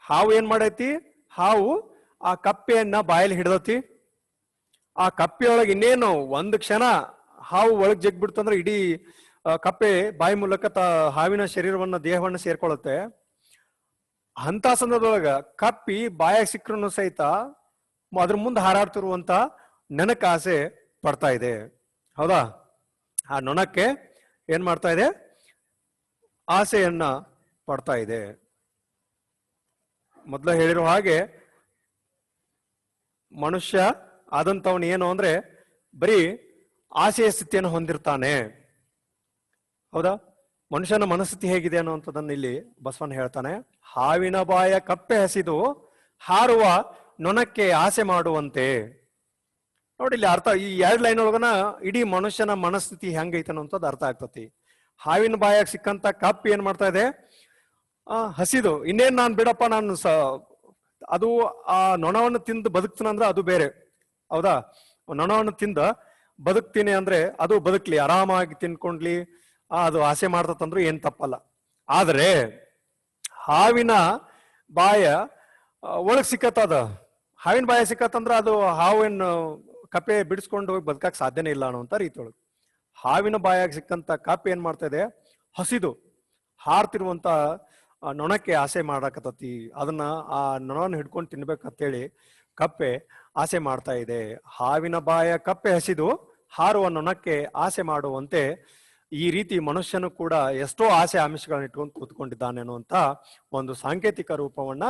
ಹಾವು ಏನ್ ಮಾಡೈತಿ? ಹಾವು ಆ ಕಪ್ಪೆಯನ್ನ ಬಾಯಲ್ಲಿ ಹಿಡ್ದತಿ. ಆ ಕಪ್ಪೆಯೊಳಗೆ ಇನ್ನೇನು ಒಂದು ಕ್ಷಣ ಹಾವು ಒಳಗ್ ಜಗ್ಬಿಡ್ತಂದ್ರೆ ಇಡೀ ಕಪ್ಪೆ ಬಾಯಿ ಮೂಲಕ ತ ಹಾವಿನ ಶರೀರವನ್ನ, ದೇಹವನ್ನ ಸೇರ್ಕೊಳ್ಳುತ್ತೆ. ಅಂತ ಸಂದರ್ಭದೊಳಗ ಕಪ್ಪಿ ಬಾಯ ಸಿಕ್ಕರೂ ಸಹಿತ ಅದ್ರ ಮುಂದೆ ಹಾರಾಡ್ತಿರುವಂತ ನೆನಕ ಆಸೆ ಪಡ್ತಾ ಇದೆ. ಹೌದಾ? ಆ ನೊಣಕ್ಕೆ ಏನ್ ಮಾಡ್ತಾ ಇದೆ? ಆಸೆಯನ್ನ ಪಡ್ತಾ ಇದೆ. ಮೊದಲ ಹೇಳಿರೋ ಹಾಗೆ ಮನುಷ್ಯ ಆದಂತವನು ಏನು ಅಂದ್ರೆ ಬರೀ ಆಸೆಯ ಸ್ಥಿತಿಯನ್ನು ಹೊಂದಿರ್ತಾನೆ. ಹೌದಾ? ಮನುಷ್ಯನ ಮನಸ್ಥಿತಿ ಹೇಗಿದೆ ಅನ್ನುವಂಥದ್ದನ್ನ ಇಲ್ಲಿ ಬಸವಣ್ಣ ಹೇಳ್ತಾನೆ. ಹಾವಿನ ಬಾಯ ಕಪ್ಪೆ ಹಸಿದು ಹಾರುವ ನೊಣಕ್ಕೆ ಆಸೆ ಮಾಡುವಂತೆ. ನೋಡಿ ಇಲ್ಲಿ ಅರ್ಥ, ಈ ಎರಡು ಲೈನ್ ಒಳಗನ ಇಡೀ ಮನುಷ್ಯನ ಮನಸ್ಥಿತಿ ಹೆಂಗೈತೆ ಅನ್ನೋಂಥದ್ದು ಅರ್ಥ ಆಗ್ತತಿ. ಹಾವಿನ ಬಾಯಾಗ ಸಿಕ್ಕಂತ ಕಪ್ ಏನ್ ಮಾಡ್ತಾ ಇದೆ? ಹಸಿದು. ಇನ್ನೇನ್ ನಾನ್ ಬಿಡಪ್ಪ, ನಾನು ಅದು ಆ ನೊಣವನ್ನು ತಿಂದು ಬದುಕ್ತೀನಂದ್ರೆ ಅದು ಬೇರೆ. ಹೌದಾ? ನೊಣವನ್ನು ತಿಂದ ಬದುಕ್ತೀನಿ ಅಂದ್ರೆ ಅದು ಬದುಕ್ಲಿ. ಆರಾಮಾಗಿ ತಿನ್ಕೊಂಡ್ಲಿ ಅದು ಆಸೆ ಮಾಡ್ತಂದ್ರು ಏನ್ ತಪ್ಪಲ್ಲ. ಆದ್ರೆ ಹಾವಿನ ಬಾಯ ಒಳಗ್ ಸಿಕ್ಕತ್ತದ ಹಾವಿನ ಬಾಯ ಸಿಕ್ಕತ್ತಂದ್ರ ಅದು ಹಾವಿನ ಕಪ್ಪೆ ಬಿಡಿಸ್ಕೊಂಡು ಹೋಗಿ ಬದುಕಕ್ ಸಾಧ್ಯನೇ ಇಲ್ಲ ಅನ್ನುವಂತ ರೀತಿ ಒಳಗೆ ಹಾವಿನ ಬಾಯಾಗ ಸಿಕ್ಕಂತ ಕಪ್ಪೆ ಏನ್ ಮಾಡ್ತಾ ಇದೆ? ಹಸಿದು. ಹಾರ್ತಿರುವಂತ ನೊಣಕ್ಕೆ ಆಸೆ ಮಾಡಾಕತ್ತತಿ. ಅದನ್ನ ಆ ನೊಣನ ಹಿಡ್ಕೊಂಡು ತಿನ್ಬೇಕಂತೇಳಿ ಕಪ್ಪೆ ಆಸೆ ಮಾಡ್ತಾ ಇದೆ. ಹಾವಿನ ಬಾಯ ಕಪ್ಪೆ ಹಸಿದು ಹಾರುವ ನೊಣಕ್ಕೆ ಆಸೆ ಮಾಡುವಂತೆ ಈ ರೀತಿ ಮನುಷ್ಯನು ಕೂಡ ಎಷ್ಟೋ ಆಸೆ ಆಮಿಷಗಳನ್ನ ಇಟ್ಕೊಂಡು ಕೂತ್ಕೊಂಡಿದ್ದಾನೆ ಅನ್ನುವಂತ ಒಂದು ಸಾಂಕೇತಿಕ ರೂಪವನ್ನ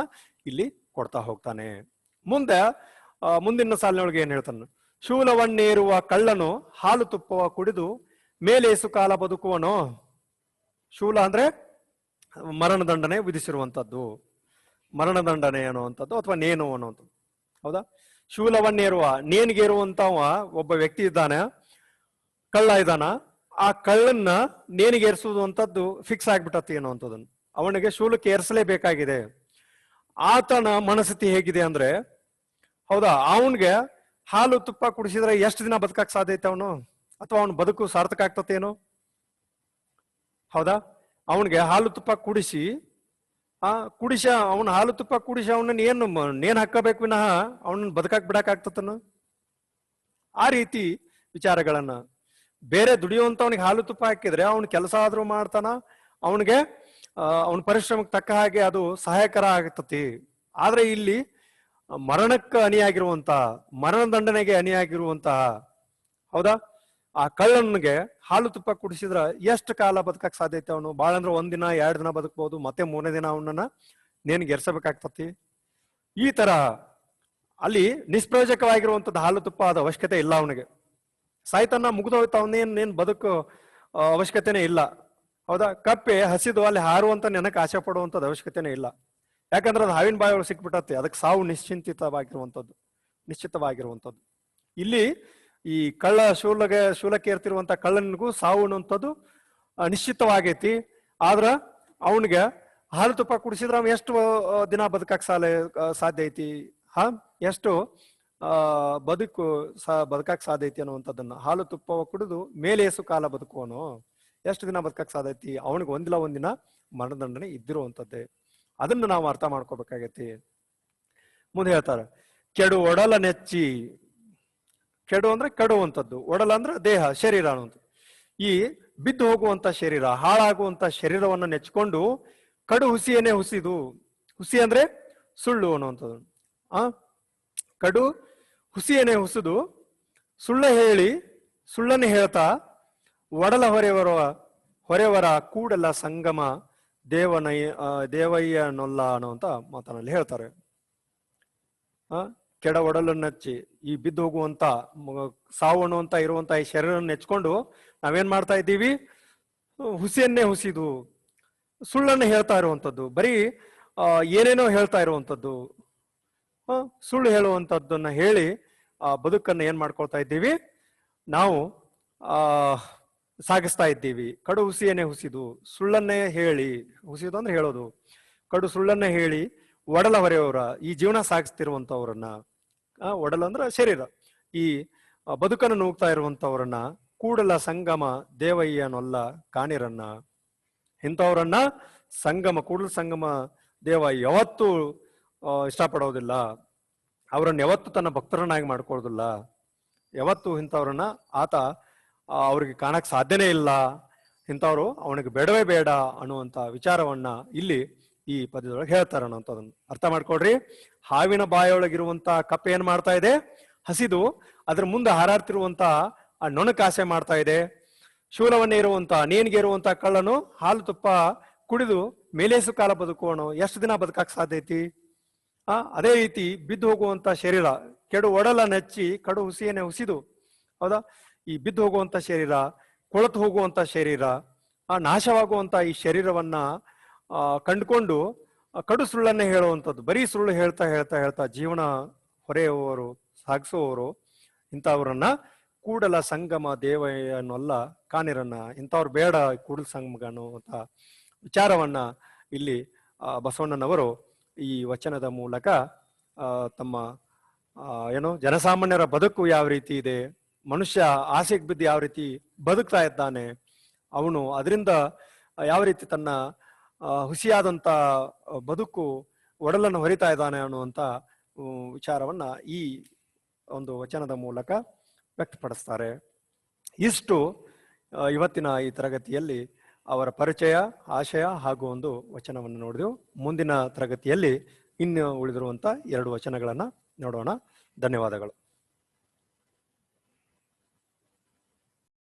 ಇಲ್ಲಿ ಕೊಡ್ತಾ ಹೋಗ್ತಾನೆ. ಮುಂದೆ ಮುಂದಿನ ಸಾಲಿನೊಳಗೆ ಏನ್ ಹೇಳ್ತಾನೆ? ಶೂಲವನ್ನೇರುವ ಕಳ್ಳನು ಹಾಲು ತುಪ್ಪವ ಕುಡಿದು ಮೇಲೆ ಕಾಲ ಬದುಕುವನೋ? ಶೂಲ ಅಂದ್ರೆ? ಮರಣದಂಡನೆ ವಿಧಿಸಿರುವಂತದ್ದು ಮರಣದಂಡನೆ ಅನ್ನುವಂಥದ್ದು ಅಥವಾ ನೇನು ಅನ್ನುವಂಥದ್ದು. ಹೌದಾ? ಶೂಲವನ್ನೇರುವ ನೇಣಿಗೇರುವಂತವ ಒಬ್ಬ ವ್ಯಕ್ತಿ ಇದ್ದಾನೆ, ಕಳ್ಳ ಇದ್ದಾನ, ಆ ಕಳ್ಳನ್ನ ನೇಣಿಗೇರಿಸುವುದು ಅಂತದ್ದು ಫಿಕ್ಸ್ ಆಗ್ಬಿಟ್ಟತಿ ಅನ್ನುವಂಥದ್ದನ್ನು. ಅವನಿಗೆ ಶೂಲಕ್ಕೆ ಏರಿಸಲೇಬೇಕಾಗಿದೆ. ಆತನ ಮನಸ್ಥಿತಿ ಹೇಗಿದೆ ಅಂದ್ರೆ, ಹೌದಾ? ಅವನ್ಗೆ ಹಾಲು ತುಪ್ಪ ಕುಡಿಸಿದ್ರೆ ಎಷ್ಟು ದಿನ ಬದುಕಕ್ ಸಾಧ್ಯ ಐತೆ ಅವನು? ಅಥವಾ ಅವನ ಬದುಕು ಸಾರ್ಥಕ ಆಗ್ತತೇನು ಹೌದಾ? ಅವನಿಗೆ ಹಾಲು ತುಪ್ಪ ಕುಡಿಸಿ, ಆ, ಕುಡಿಸ, ಅವನ ಹಾಲು ತುಪ್ಪ ಕುಡಿಸಿ ಅವನನ್ನ ಏನು ನೇಣ್ ಹಾಕಬೇಕು ವಿನಃ ಅವನನ್ನ ಬದುಕಾಕ್ ಬಿಡಕ್ ಆಗ್ತತನ ಆ ರೀತಿ ವಿಚಾರಗಳನ್ನ. ಬೇರೆ ದುಡಿಯುವಂತವನಿಗೆ ಹಾಲು ತುಪ್ಪ ಹಾಕಿದ್ರೆ ಅವನ ಕೆಲಸ ಆದ್ರೂ ಮಾಡ್ತಾನ, ಅವನಿಗೆ ಅವನ ಪರಿಶ್ರಮಕ್ಕೆ ತಕ್ಕ ಹಾಗೆ ಅದು ಸಹಾಯಕರ ಆಗ್ತತಿ. ಆದ್ರೆ ಇಲ್ಲಿ ಮರಣಕ್ಕೆ ಅನಿಯಾಗಿರುವಂತಹ, ಮರಣ ದಂಡನೆಗೆ ಅನಿಯಾಗಿರುವಂತಹ, ಹೌದಾ? ಆ ಕಳ್ಳನಿಗೆ ಹಾಲು ತುಪ್ಪ ಕುಡಿಸಿದ್ರ ಎಷ್ಟು ಕಾಲ ಬದುಕಕ್ ಸಾಧ್ಯತೆ ಅವನು? ಬಾಳ ಅಂದ್ರೆ ಒಂದಿನ ಎರಡ್ ದಿನ ಬದುಕಬಹುದು ಮತ್ತೆ ಮೂರನೇ ದಿನ ಅವನನ್ನ ನೇನ್ಗೆ ಎರ್ಸಬೇಕಾಗ್ತತಿ ಈ ತರ ಅಲ್ಲಿ ನಿಷ್ಪ್ರಯೋಜಕವಾಗಿರುವಂತದ್ದು ಹಾಲು ತುಪ್ಪ ಆದ ಅವಶ್ಯಕತೆ ಇಲ್ಲ ಅವನಿಗೆ. ಸಾಯ್ತನ್ನ ಮುಗಿದೋಯ್ತು, ಅವನೇನ್ ನೇನ್ ಬದುಕು ಅವಶ್ಯಕತೆನೇ ಇಲ್ಲ. ಹೌದಾ? ಕಪ್ಪೆ ಹಸಿದು ಅಲ್ಲಿ ಹಾರುವಂತ ನೆನಕ್ಕೆ ಆಸೆ ಪಡುವಂತದ್ದು ಅವಶ್ಯಕತೆನೇ ಇಲ್ಲ. ಯಾಕಂದ್ರೆ ಅದು ಹಾವಿನ ಬಾಯಿ ಒಳಗೆ ಸಿಕ್ಬಿಟ್ಟತ್ತೆ. ಅದಕ್ಕೆ ಸಾವು ನಿಶ್ಚಿಂತಿತವಾಗಿರುವಂಥದ್ದು ನಿಶ್ಚಿತವಾಗಿರುವಂಥದ್ದು ಇಲ್ಲಿ ಈ ಕಳ್ಳ ಶೂಲಗೆ, ಶೂಲಕ್ಕೆ ಏರ್ತಿರುವಂತ ಕಳ್ಳನಿಗೂ ಸಾವು ಅನ್ನುವಂಥದ್ದು ನಿಶ್ಚಿತವಾಗೈತಿ. ಆದ್ರ ಅವನಿಗೆ ಹಾಲು ತುಪ್ಪ ಕುಡಿಸಿದ್ರೆ ಅವ್ನು ಎಷ್ಟು ದಿನ ಬದುಕಕ್ ಸಾಲ ಸಾಧ್ಯ ಐತಿ? ಹಾ? ಎಷ್ಟು ಬದುಕು ಸಾ ಬದುಕಕ್ಕೆ ಸಾಧ್ಯ ಐತಿ ಅನ್ನುವಂಥದ್ದನ್ನ. ಹಾಲು ತುಪ್ಪ ಕುಡಿದು ಮೇಲೆ ಎಸು ಕಾಲ ಬದುಕುವನು ಎಷ್ಟು ದಿನ ಬದುಕಕ್ ಸಾಧ್ಯ ಐತಿ? ಅವನಿಗೆ ಒಂದಿಲ್ಲ ಒಂದಿನ ಮರಣದಂಡನೆ ಇದ್ದಿರುವಂಥದ್ದೇ. ಅದನ್ನು ನಾವು ಅರ್ಥ ಮಾಡ್ಕೋಬೇಕಾಗೈತಿ. ಮುಂದೆ ಹೇಳ್ತಾರೆ ಕೆಡು ಒಡಲ ನೆಚ್ಚಿ ಕೆಡು ಅಂದ್ರೆ ಕೆಡುವಂಥದ್ದು ಒಡಲ ಅಂದ್ರೆ ದೇಹ, ಶರೀರ ಅನ್ನುವಂಥದ್ದು. ಈ ಬಿದ್ದು ಹೋಗುವಂತ ಶರೀರ ಹಾಳಾಗುವಂತ ಶರೀರವನ್ನು ನೆಚ್ಕೊಂಡು ಕಡು ಹುಸಿಯನ್ನೇ ಹುಸಿದು, ಹುಸಿ ಅಂದ್ರೆ ಸುಳ್ಳು ಅನ್ನುವಂಥದ್ದು. ಆ? ಕಡು ಹುಸಿಯನ್ನೇ ಹುಸಿದು ಸುಳ್ಳ ಹೇಳಿ ಸುಳ್ಳನ್ನು ಹೇಳ್ತಾ ಒಡಲ ಹೊರೆವರ ಹೊರೆವರ ಕೂಡಲ ಸಂಗಮ ದೇವನಯ್ಯ ದೇವಯ್ಯನೊಲ್ಲ ಅನ್ನುವಂತ ಮಾತನಲ್ಲಿ ಹೇಳ್ತಾರೆ. ಆ? ಕೆಡ ಒಡಲನ್ನಚ್ಚಿ ಈ ಬಿದ್ದು ಹೋಗುವಂತ ಸಾವು ಅನ್ನುವಂತ ಇರುವಂತ ಈ ಶರೀರ ನೆಚ್ಕೊಂಡು ನಾವೇನ್ ಮಾಡ್ತಾ ಇದ್ದೀವಿ? ಹುಸಿಯನ್ನೇ ಹುಸಿದು, ಸುಳ್ಳನ್ನು ಹೇಳ್ತಾ ಇರುವಂತದ್ದು ಬರೀ ಏನೇನೋ ಹೇಳ್ತಾ ಇರುವಂತದ್ದು ಸುಳ್ಳು ಹೇಳುವಂತದ್ದನ್ನ ಹೇಳಿ, ಆ, ಬದುಕನ್ನು ಏನ್ ಮಾಡ್ಕೊಳ್ತಾ ಇದ್ದೀವಿ? ನಾವು, ಆ, ಸಾಗಿಸ್ತಾ ಇದ್ದೀವಿ. ಕಡು ಹುಸಿಯನ್ನೇ ಹುಸಿದು, ಸುಳ್ಳನ್ನೇ ಹೇಳಿ, ಹುಸಿದು ಅಂದ್ರೆ ಹೇಳೋದು. ಕಡು ಸುಳ್ಳನ್ನೇ ಹೇಳಿ, ಒಡಲ ಹೊರೆಯವರ, ಈ ಜೀವನ ಸಾಗಿಸ್ತಿರುವಂತವ್ರನ್ನ ಒಡಲ ಅಂದ್ರೆ ಶರೀರ. ಈ ಬದುಕನ್ನು ನೂಗ್ತಾ ಇರುವಂತವ್ರನ್ನ, ಕೂಡಲ ಸಂಗಮ ದೇವಯ್ಯನೊಲ್ಲ ಕಾಣಿರನ್ನ. ಇಂಥವ್ರನ್ನ ಸಂಗಮ, ಕೂಡಲ ಸಂಗಮ ದೇವ ಯಾವತ್ತೂ ಇಷ್ಟಪಡೋದಿಲ್ಲ. ಅವರನ್ನು ಯಾವತ್ತು ತನ್ನ ಭಕ್ತರನ್ನಾಗಿ ಮಾಡ್ಕೊಳ್ಳೋದಿಲ್ಲ. ಯಾವತ್ತು ಇಂಥವ್ರನ್ನ ಆತ ಅವ್ರಿಗೆ ಕಾಣಕ್ ಸಾಧ್ಯನೇ ಇಲ್ಲ. ಇಂಥವ್ರು ಅವನಿಗೆ ಬೇಡವೇ ಬೇಡ ಅನ್ನುವಂತ ವಿಚಾರವನ್ನ ಇಲ್ಲಿ ಈ ಪದ್ಯದೊಳಗೆ ಹೇಳ್ತಾರ ಅನ್ನೋಂಥದ್ದನ್ನ ಅರ್ಥ ಮಾಡ್ಕೊಡ್ರಿ ಹಾವಿನ ಬಾಯೊಳಗಿರುವಂತ ಕಪ್ಪೆ ಏನ್ ಮಾಡ್ತಾ ಇದೆ? ಹಸಿದು, ಅದ್ರ ಮುಂದೆ ಹಾರಾಡ್ತಿರುವಂತ ಆ ನೊಣಕಾಸೆ ಮಾಡ್ತಾ ಇದೆ. ಶೂಲವನ್ನೇ ಇರುವಂತ, ನೇಣಿಗೆ ಇರುವಂತ ಕಳ್ಳನು ಹಾಲು ತುಪ್ಪ ಕುಡಿದು ಮೇಲೇಸು ಕಾಲ ಬದುಕೋಣ ಎಷ್ಟು ದಿನ ಬದುಕಾಕ್ ಸಾಧ್ಯ ಐತಿ? ಆ, ಅದೇ ರೀತಿ ಬಿದ್ದು ಹೋಗುವಂತ ಶರೀರ, ಕೆಡು ಒಡಲ ನೆಚ್ಚಿ ಕಡು ಹುಸಿಯನ್ನೇ ಹುಸಿದು ಹೌದಾ? ಈ ಬಿದ್ದು ಹೋಗುವಂತ ಶರೀರ, ಕೊಳತು ಹೋಗುವಂತ ಶರೀರ, ಆ ನಾಶವಾಗುವಂತ ಈ ಶರೀರವನ್ನ ಕಂಡುಕೊಂಡು ಕಡು ಸುಳ್ಳನ್ನೇ ಹೇಳುವಂಥದ್ದು, ಬರೀ ಸುಳ್ಳು ಹೇಳ್ತಾ ಹೇಳ್ತಾ ಹೇಳ್ತಾ ಜೀವನ ಹೊರೆಯುವವರು, ಸಾಗಿಸುವವರು, ಇಂಥವ್ರನ್ನ ಕೂಡಲ ಸಂಗಮ ದೇವ ಅನ್ನೋಲ್ಲ ಕಾನಿರನ್ನ, ಇಂಥವ್ರು ಬೇಡ ಕೂಡಲ ಸಂಗಮ ಅನ್ನುವಂತ ವಿಚಾರವನ್ನ ಇಲ್ಲಿ ಬಸವಣ್ಣನವರು ಈ ವಚನದ ಮೂಲಕ ತಮ್ಮ ಏನೋ, ಜನಸಾಮಾನ್ಯರ ಬದುಕು ಯಾವ ರೀತಿ ಇದೆ, ಮನುಷ್ಯ ಆಸೆಗೆ ಬಿದ್ದು ಯಾವ ರೀತಿ ಬದುಕ್ತಾ ಇದ್ದಾನೆ, ಅವನು ಅದರಿಂದ ಯಾವ ರೀತಿ ತನ್ನ ಹುಸಿಯಾದಂತ ಬದುಕು ಒಡಲನ್ನು ಹೊರಿತಾ ಇದ್ದಾನೆ ಅನ್ನುವಂತ ವಿಚಾರವನ್ನ ಈ ಒಂದು ವಚನದ ಮೂಲಕ ವ್ಯಕ್ತಪಡಿಸ್ತಾರೆ. ಇಷ್ಟು ಇವತ್ತಿನ ಈ ತರಗತಿಯಲ್ಲಿ ಅವರ ಪರಿಚಯ, ಆಶಯ ಹಾಗೂ ಒಂದು ವಚನವನ್ನು ನೋಡಿದೆವು. ಮುಂದಿನ ತರಗತಿಯಲ್ಲಿ ಇನ್ನು ಉಳಿದಿರುವಂತ ಎರಡು ವಚನಗಳನ್ನ ನೋಡೋಣ. ಧನ್ಯವಾದಗಳು.